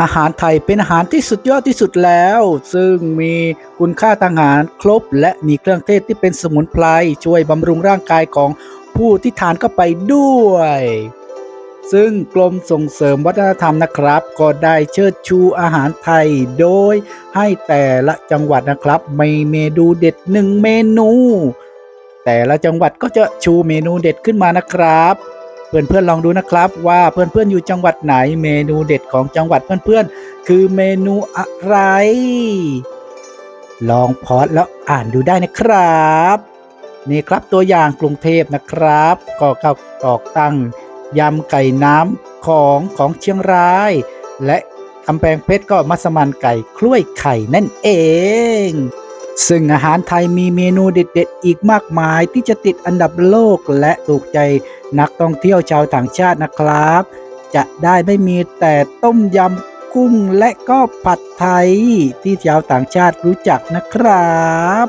อาหารไทยเป็นอาหารที่สุดยอดที่สุดแล้ว ซึ่งมีคุณค่าทางอาหารครบ และมีเครื่องเทศที่เป็นสมุนไพรช่วยบำรุงร่างกายของผู้ที่ทานเข้าไปด้วย ซึ่งกรมส่งเสริมวัฒนธรรมนะครับ ก็ได้เชิดชูอาหารไทยโดยให้แต่ละจังหวัดนะครับมีเมนูเด็ดหนึ่งเมนู แต่ละจังหวัดก็จะชูเมนูเด็ดขึ้นมานะครับ เพื่อนๆลองดูนะครับ ว่าเพื่อนๆอยู่จังหวัดไหนเมนูเด็ดของจังหวัดเพื่อนๆคือเมนูอะไร ลองพอดแล้วอ่านดูได้นะครับ นี่ครับตัวอย่างกรุงเทพนะครับก็เข้าตอกตั้งยำไก่น้ำของของเชียงราย และกำแพงเพชรก็มัสมั่นไก่คล้วยไข่นั่นเอง ซึ่งอาหารไทยมีเมนูเด็ดๆ อีกมากมายที่จะติดอันดับโลกและถูกใจ นักท่องเที่ยวชาวต่างชาตินะครับ จะได้ไม่มีแต่ต้มยำกุ้งและก็ผัดไทยที่ชาวต่างชาติรู้จักนะครับ